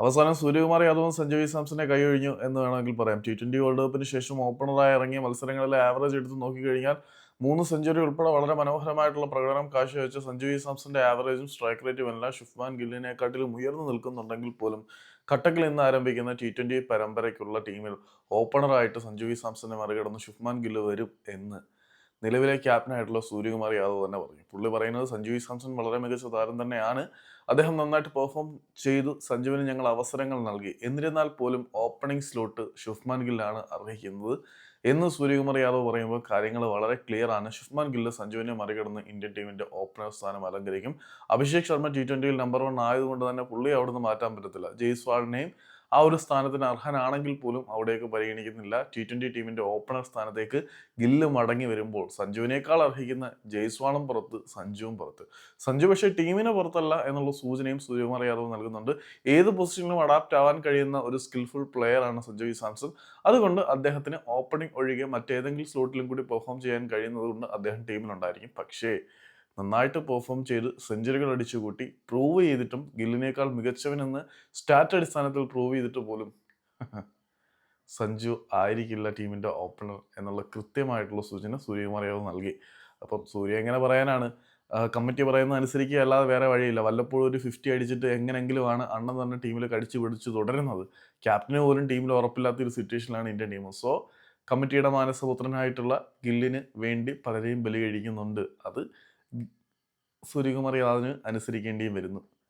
അവസാനം സൂര്യകുമാർ യാദവും സഞ്ജു വി സാംസനെ കൈയൊഴിഞ്ഞു എന്ന് വേണമെങ്കിൽ പറയാം. ടി ട്വന്റി വേൾഡ് കപ്പിന് ശേഷം ഓപ്പണറായി ഇറങ്ങിയ മത്സരങ്ങളിലെ ആവറേജ് എടുത്ത് നോക്കിക്കഴിഞ്ഞാൽ മൂന്ന് സെഞ്ചുറി ഉൾപ്പെടെ വളരെ മനോഹരമായിട്ടുള്ള പ്രകടനം കാഴ്ചവെച്ച സഞ്ജു സാംസന്റെ ആവറേജും സ്ട്രൈക്ക് റേറ്റും എല്ലാം ഷുഫ്മാൻ ഗില്ലിനെക്കാട്ടിലും ഉയർന്നു നിൽക്കുന്നുണ്ടെങ്കിൽ പോലും കട്ടക്കിൽ ഇന്ന് ആരംഭിക്കുന്ന ടി ട്വന്റി പരമ്പരയ്ക്കുള്ള ടീമിൽ ഓപ്പണറായിട്ട് സഞ്ജു സാംസനെ മറികടന്ന് ഷുഫ്മാൻ ഗില്ല് വരും എന്ന് നിലവിലെ ക്യാപ്റ്റനായിട്ടുള്ള സൂര്യകുമാർ യാദവ് തന്നെ പറഞ്ഞു. പുള്ളി പറയുന്നത് സഞ്ജു സാംസൺ വളരെ മികച്ച താരം തന്നെയാണ്. അദ്ദേഹം നന്നായിട്ട് പെർഫോം ചെയ്തു. സഞ്ജുവിന് ഞങ്ങൾ അവസരങ്ങൾ നൽകി. എന്നിരുന്നാൽ പോലും ഓപ്പണിംഗ് സ്ലോട്ട് ഷുഫ്മാൻ ഗില്ലാണ് അർഹിക്കുന്നത്. എന്ന് സൂര്യകുമാർ യാദവ് പറയുമ്പോൾ കാര്യങ്ങൾ വളരെ ക്ലിയർ ആണ്. ഷുഫ്മാൻ ഗില്ല് സഞ്ജുവിനെ മറികടന്ന് ഇന്ത്യൻ ടീമിന്റെ ഓപ്പണർ സ്ഥാനം അലങ്കരിക്കും. അഭിഷേക് ശർമ്മ ടി ട്വന്റിയിൽ നമ്പർ വൺ ആയതുകൊണ്ട് തന്നെ പുള്ളി അവിടുന്ന് മാറ്റാൻ പറ്റത്തില്ല. ജയ്സ്വാളിനെയും ആ ഒരു സ്ഥാനത്തിന് അർഹനാണെങ്കിൽ പോലും അവിടേക്ക് പരിഗണിക്കുന്നില്ല. ടി ട്വന്റി ടീമിന്റെ ഓപ്പണർ സ്ഥാനത്തേക്ക് ഗില്ല് മടങ്ങി വരുമ്പോൾ സഞ്ജുവിനേക്കാൾ അർഹിക്കുന്ന ജയ്സ്വാളും പുറത്ത് സഞ്ജുവും പുറത്ത്. സഞ്ജു പക്ഷേ ടീമിന് പുറത്തല്ല എന്നുള്ള സൂചനയും സൂര്യകുമാർ യാദവ് നൽകുന്നുണ്ട്. ഏത് പൊസിഷനിലും അഡാപ്റ്റ് ആവാൻ കഴിയുന്ന ഒരു സ്കിൽഫുൾ പ്ലെയർ ആണ് സഞ്ജു സാംസൺ അതുകൊണ്ട് അദ്ദേഹത്തിന് ഓപ്പണിംഗ് ഒഴികെ മറ്റേതെങ്കിലും സ്ലോട്ടിലും കൂടി പെർഫോം ചെയ്യാൻ കഴിയുന്നത് കൊണ്ട് അദ്ദേഹം ടീമിലുണ്ടായിരിക്കും പക്ഷേ നന്നായിട്ട് പെർഫോം ചെയ്ത് സെഞ്ചുറികൾ അടിച്ചു കൂട്ടി പ്രൂവ് ചെയ്തിട്ടും ഗില്ലിനേക്കാൾ മികച്ചവനെന്ന് സ്റ്റാറ്റ് അടിസ്ഥാനത്തിൽ പ്രൂവ് ചെയ്തിട്ട് പോലും സഞ്ജു ആയിരിക്കില്ല ടീമിന്റെ ഓപ്പണർ എന്നുള്ള കൃത്യമായിട്ടുള്ള സൂചന സൂര്യകുമാർ യാദവ് നൽകി. അപ്പം സൂര്യ എങ്ങനെ പറയാനാണ്? കമ്മിറ്റി പറയുന്ന അനുസരിക്കുക അല്ലാതെ വേറെ വഴിയില്ല. വല്ലപ്പോഴും ഒരു ഫിഫ്റ്റി അടിച്ചിട്ട് എങ്ങനെങ്കിലുമാണ് അണ്ണൻ തന്നെ ടീമിൽ കടിച്ചു പിടിച്ച് തുടരുന്നത്. ക്യാപ്റ്റന് പോലും ടീമിൽ ഉറപ്പില്ലാത്ത ഒരു സിറ്റുവേഷനിലാണ് ഇന്ത്യൻ ടീം സോ കമ്മിറ്റിയുടെ മാനസപുത്രനായിട്ടുള്ള ഗില്ലിന് വേണ്ടി പലരെയും ബലി കഴിക്കുന്നുണ്ട്. അത് സൂര്യകുമാർ യാദവിന് അനുസരിക്കേണ്ടിയും വരുന്നു.